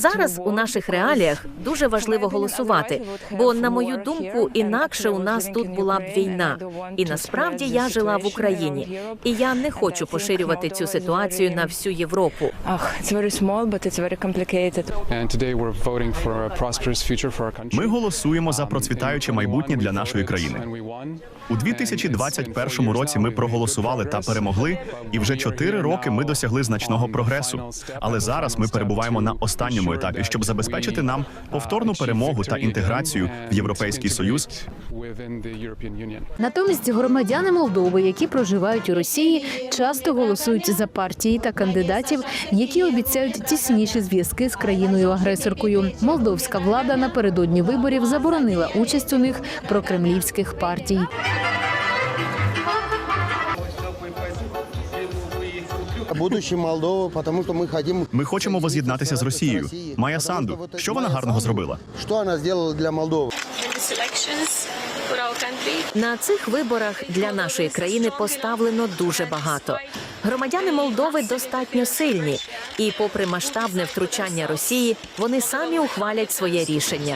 Зараз у наших реаліях дуже важливо голосувати. Бо, на мою думку, інакше у нас тут була б війна. І насправді я жила в Україні, і я не хочу поширювати цю ситуацію на всю Європу. Ми голосуємо за процвітаюче майбутнє для нашої країни. У 2021 році ми проголосували та перемогли, і вже чотири роки ми досягли значного прогресу. Але зараз ми перебуваємо на останньому етапі, щоб забезпечити нам повторну перемогу та інтеграцію в Європейський Союз. Натомість громадяни Молдови, які проживають у Росії, часто голосують за партії та кандидатів, які обіцяють тісніші зв'язки з країною-агресоркою. Молдовська влада напередодні виборів заборонила участь у них прокремлівських партій. будущее Молдовы, потому что мы хотим... Ми хочемо воз'єднатися з Росією. Майя Санду, що вона гарного зробила? Что она сделала для Молдовы? these elections for our country. На цих виборах для нашої країни поставлено дуже багато. Громадяни Молдови достатньо сильні, і, попри масштабне втручання Росії, вони самі ухвалять своє рішення.